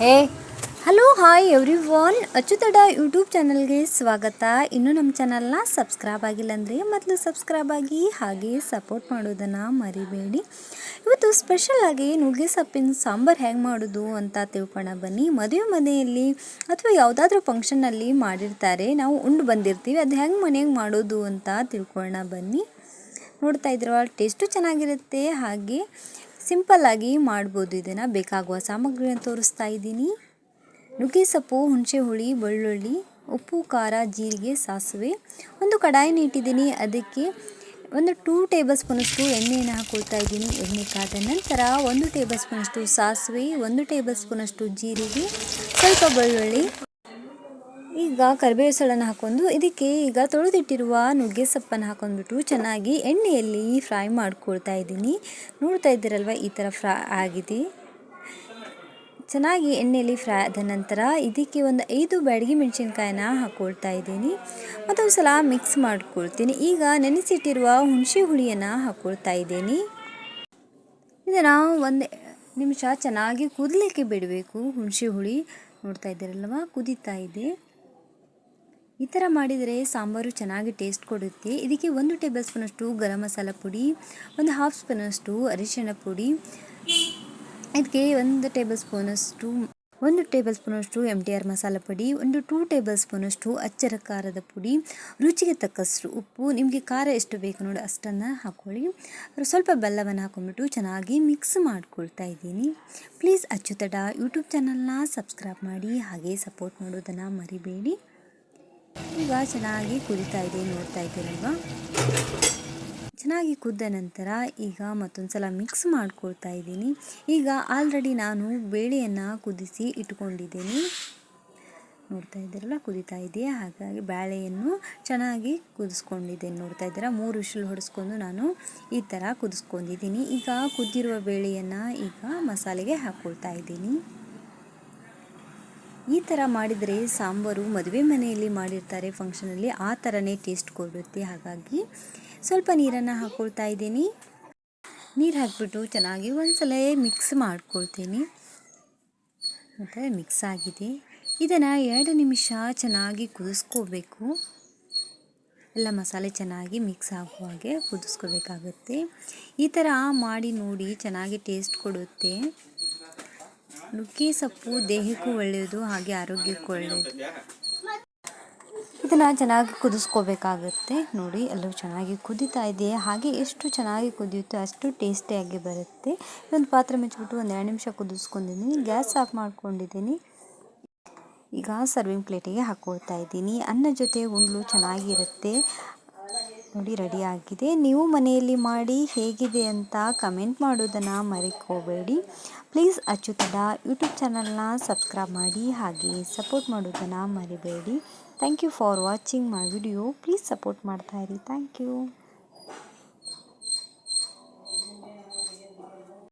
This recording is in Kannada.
ಹೇ, ಹಲೋ, ಹಾಯ್ ಎವ್ರಿ ಒನ್ ಅಚ್ಚುತಡ ಯೂಟ್ಯೂಬ್ ಚಾನಲ್ಗೆ ಸ್ವಾಗತ. ಇನ್ನೂ ನಮ್ಮ ಚಾನಲ್ನ ಸಬ್ಸ್ಕ್ರೈಬ್ ಆಗಿಲ್ಲ ಅಂದರೆ ಮೊದಲು ಸಬ್ಸ್ಕ್ರೈಬ್ ಆಗಿ, ಹಾಗೆ ಸಪೋರ್ಟ್ ಮಾಡೋದನ್ನು ಮರಿಬೇಡಿ. ಇವತ್ತು ಸ್ಪೆಷಲ್ ಆಗಿ ನುಗ್ಗೆ ಸೊಪ್ಪಿನ ಸಾಂಬಾರು ಹೇಗೆ ಮಾಡೋದು ಅಂತ ತಿಳ್ಕೊಳ ಬನ್ನಿ. ಮದುವೆ ಮನೆಯಲ್ಲಿ ಅಥವಾ ಯಾವುದಾದ್ರೂ ಫಂಕ್ಷನಲ್ಲಿ ಮಾಡಿರ್ತಾರೆ, ನಾವು ಉಂಡು ಬಂದಿರ್ತೀವಿ, ಅದು ಹೆಂಗೆ ಮನೆಯಾಗ ಮಾಡೋದು ಅಂತ ತಿಳ್ಕೊಳ್ಳೋಣ ಬನ್ನಿ. ನೋಡ್ತಾ ಇದ್ರವ ಟೇಸ್ಟು ಚೆನ್ನಾಗಿರುತ್ತೆ, ಹಾಗೆ ಸಿಂಪಲ್ಲಾಗಿ ಮಾಡ್ಬೋದು. ಇದನ್ನು ಬೇಕಾಗುವ ಸಾಮಗ್ರಿಯನ್ನು ತೋರಿಸ್ತಾ ಇದ್ದೀನಿ. ನುಗ್ಗೆ ಸೊಪ್ಪು, ಹುಣಸೆ ಹುಳಿ, ಬೆಳ್ಳುಳ್ಳಿ, ಉಪ್ಪು, ಖಾರ, ಜೀರಿಗೆ, ಸಾಸಿವೆ. ಒಂದು ಕಡಾಯಿನ ಇಟ್ಟಿದ್ದೀನಿ ಅದಕ್ಕೆ ಒಂದು ಟೂ ಟೇಬಲ್ ಸ್ಪೂನಷ್ಟು ಎಣ್ಣೆಯನ್ನು ಹಾಕೊಳ್ತಾ ಇದ್ದೀನಿ. ಎಣ್ಣೆ ಕಾದ ನಂತರ ಒಂದು ಟೇಬಲ್ ಸ್ಪೂನಷ್ಟು ಸಾಸಿವೆ, ಒಂದು ಟೇಬಲ್ ಸ್ಪೂನಷ್ಟು ಜೀರಿಗೆ, ಸ್ವಲ್ಪ ಬೆಳ್ಳುಳ್ಳಿ ಈಗ ಕರಿಬೇವು ಸೊಳನ್ನು ಹಾಕೊಂಡು ಇದಕ್ಕೆ ಈಗ ತೊಳೆದಿಟ್ಟಿರುವ ನುಗ್ಗೆ ಸೊಪ್ಪನ್ನು ಹಾಕೊಂಡ್ಬಿಟ್ಟು ಚೆನ್ನಾಗಿ ಎಣ್ಣೆಯಲ್ಲಿ ಫ್ರೈ ಮಾಡ್ಕೊಳ್ತಾ ಇದ್ದೀನಿ. ನೋಡ್ತಾ ಇದ್ದೀರಲ್ವ ಈ ಥರ ಫ್ರೈ ಆಗಿದೆ? ಚೆನ್ನಾಗಿ ಎಣ್ಣೆಯಲ್ಲಿ ಫ್ರೈ ಆದ ನಂತರ ಇದಕ್ಕೆ ಒಂದು ಐದು ಬ್ಯಾಡಗಿ ಮೆಣಸಿನ್ಕಾಯಿನ ಹಾಕ್ಕೊಳ್ತಾ ಇದ್ದೀನಿ. ಮತ್ತೊಂದು ಸಲ ಮಿಕ್ಸ್ ಮಾಡ್ಕೊಳ್ತೀನಿ. ಈಗ ನೆನೆಸಿಟ್ಟಿರುವ ಹುಣಸೆ ಹುಳಿಯನ್ನು ಹಾಕ್ಕೊಳ್ತಾ ಇದ್ದೀನಿ. ಇದನ್ನು ಒಂದು ನಿಮಿಷ ಚೆನ್ನಾಗಿ ಕುದಲಿಕ್ಕೆ ಬಿಡಬೇಕು ಹುಣಸೆ ಹುಳಿ. ನೋಡ್ತಾ ಇದ್ದೀರಲ್ವ? ಕುದೀತಾ ಇದೆ. ಈ ಥರ ಮಾಡಿದರೆ ಸಾಂಬಾರು ಚೆನ್ನಾಗಿ ಟೇಸ್ಟ್ ಕೊಡುತ್ತೆ. ಇದಕ್ಕೆ ಒಂದು ಟೇಬಲ್ ಸ್ಪೂನಷ್ಟು ಗರಂ ಮಸಾಲ ಪುಡಿ, ಒಂದು ಹಾಫ್ ಸ್ಪೂನಷ್ಟು ಅರಿಶಿಣ ಪುಡಿ, ಇದಕ್ಕೆ ಒಂದು ಟೇಬಲ್ ಸ್ಪೂನಷ್ಟು ಒಂದು ಟೇಬಲ್ ಸ್ಪೂನಷ್ಟು ಎಂ ಟಿ ಆರ್ ಮಸಾಲ ಪುಡಿ, ಒಂದು ಟೂ ಟೇಬಲ್ ಸ್ಪೂನಷ್ಟು ಅಚ್ಚರ ಖಾರದ ಪುಡಿ, ರುಚಿಗೆ ತಕ್ಕಷ್ಟು ಉಪ್ಪು, ನಿಮಗೆ ಖಾರ ಎಷ್ಟು ಬೇಕು ನೋಡಿ ಅಷ್ಟನ್ನು ಹಾಕ್ಕೊಳ್ಳಿ ಸ್ವಲ್ಪ ಬೆಲ್ಲವನ್ನು ಹಾಕೊಂಡ್ಬಿಟ್ಟು ಚೆನ್ನಾಗಿ ಮಿಕ್ಸ್ ಮಾಡ್ಕೊಳ್ತಾ ಇದ್ದೀನಿ. ಪ್ಲೀಸ್ ಅಚ್ಚುತಡ ಯೂಟ್ಯೂಬ್ ಚಾನಲ್ನ ಸಬ್ಸ್ಕ್ರೈಬ್ ಮಾಡಿ, ಹಾಗೆ ಸಪೋರ್ಟ್ ಮಾಡೋದನ್ನು ಮರಿಬೇಡಿ. ಈಗ ಚೆನ್ನಾಗಿ ಕುದಿತಾ ಇದೆ, ನೋಡ್ತಾ ಇದ್ದೀರಲ್ವಾ? ಚೆನ್ನಾಗಿ ಕುದ್ದ ನಂತರ ಈಗ ಮತ್ತೊಂದು ಸಲ ಮಿಕ್ಸ್ ಮಾಡ್ಕೊಳ್ತಾ ಇದ್ದೀನಿ. ಈಗ ಆಲ್ರೆಡಿ ನಾನು ಬೇಳೆಯನ್ನು ಕುದಿಸಿ ಇಟ್ಕೊಂಡಿದ್ದೀನಿ. ನೋಡ್ತಾ ಇದ್ದೀರಲ್ಲ ಕುದಿತಾ ಇದೆಯಾ? ಹಾಗಾಗಿ ಬೇಳೆಯನ್ನು ಚೆನ್ನಾಗಿ ಕುದಿಸ್ಕೊಂಡಿದ್ದೇನೆ. ನೋಡ್ತಾ ಇದ್ದೀರಾ? ಮೂರು ವಿಷಲ್ ಹೊಡೆಸ್ಕೊಂಡು ನಾನು ಈ ಥರ ಕುದಿಸ್ಕೊಂಡಿದ್ದೀನಿ. ಈಗ ಕುದ್ದಿರುವ ಬೇಳೆಯನ್ನು ಈಗ ಮಸಾಲೆಗೆ ಹಾಕ್ಕೊಳ್ತಾ ಇದ್ದೀನಿ. ಈ ಥರ ಮಾಡಿದರೆ ಸಾಂಬಾರು ಮದುವೆ ಮನೆಯಲ್ಲಿ ಮಾಡಿರ್ತಾರೆ ಫಂಕ್ಷನಲ್ಲಿ ಆ ಥರನೇ ಟೇಸ್ಟ್ ಕೊಡುತ್ತೆ. ಹಾಗಾಗಿ ಸ್ವಲ್ಪ ನೀರನ್ನು ಹಾಕ್ಕೊಳ್ತಾ ಇದ್ದೀನಿ. ನೀರು ಹಾಕಿಬಿಟ್ಟು ಚೆನ್ನಾಗಿ ಒಂದ್ಸಲ ಮಿಕ್ಸ್ ಮಾಡ್ಕೊಳ್ತೀನಿ. ಮತ್ತು ಮಿಕ್ಸ್ ಆಗಿದೆ. ಇದನ್ನು ಎರಡು ನಿಮಿಷ ಚೆನ್ನಾಗಿ ಕುದಿಸ್ಕೋಬೇಕು. ಎಲ್ಲ ಮಸಾಲೆ ಚೆನ್ನಾಗಿ ಮಿಕ್ಸ್ ಆಗುವ ಹಾಗೆ ಕುದಿಸ್ಕೋಬೇಕಾಗುತ್ತೆ. ಈ ಥರ ಮಾಡಿ ನೋಡಿ ಚೆನ್ನಾಗಿ ಟೇಸ್ಟ್ ಕೊಡುತ್ತೆ. ನುಗ್ಗೆ ಸೊಪ್ಪು ದೇಹಕ್ಕೂ ಒಳ್ಳೆಯದು, ಹಾಗೆ ಆರೋಗ್ಯಕ್ಕೂ ಒಳ್ಳೆಯದು. ಇದನ್ನು ಚೆನ್ನಾಗಿ ಕುದಿಸ್ಕೋಬೇಕಾಗುತ್ತೆ. ನೋಡಿ, ಎಲ್ಲವೂ ಚೆನ್ನಾಗಿ ಕುದೀತಾ ಇದೆ. ಹಾಗೆ ಎಷ್ಟು ಚೆನ್ನಾಗಿ ಕುದಿಯುತ್ತೋ ಅಷ್ಟು ಟೇಸ್ಟಿಯಾಗಿ ಬರುತ್ತೆ. ಒಂದು ಪಾತ್ರೆ ಮುಚ್ಚಿಬಿಟ್ಟು ಒಂದು ಎರಡು ನಿಮಿಷ ಕುದಿಸ್ಕೊಂಡಿದ್ದೀನಿ. ಗ್ಯಾಸ್ ಆಫ್ ಮಾಡ್ಕೊಂಡಿದ್ದೀನಿ. ಈಗ ಸರ್ವಿಂಗ್ ಪ್ಲೇಟಿಗೆ ಹಾಕ್ಕೊಳ್ತಾ ಇದ್ದೀನಿ. ಅನ್ನ ಜೊತೆ ಉಂಡ್ಲು ಚೆನ್ನಾಗಿರುತ್ತೆ. ನೋಡಿ ರೆಡಿ ಆಗಿದೆ. ನೀವು ಮನೆಯಲ್ಲಿ ಮಾಡಿ ಹೇಗಿದೆ ಅಂತ ಕಮೆಂಟ್ ಮಾಡೋದನ್ನು ಮರೆಕೋಬೇಡಿ. ಪ್ಲೀಸ್ ಅಚ್ಚುತಡ ಯೂಟ್ಯೂಬ್ ಚಾನಲ್ನ ಸಬ್ಸ್ಕ್ರೈಬ್ ಮಾಡಿ ಹಾಗೆ ಸಪೋರ್ಟ್ ಮಾಡೋದನ್ನು ಮರಿಬೇಡಿ. Thank you for watching my video. Please support ಮಾಡ್ತಾಯಿರಿ thank you.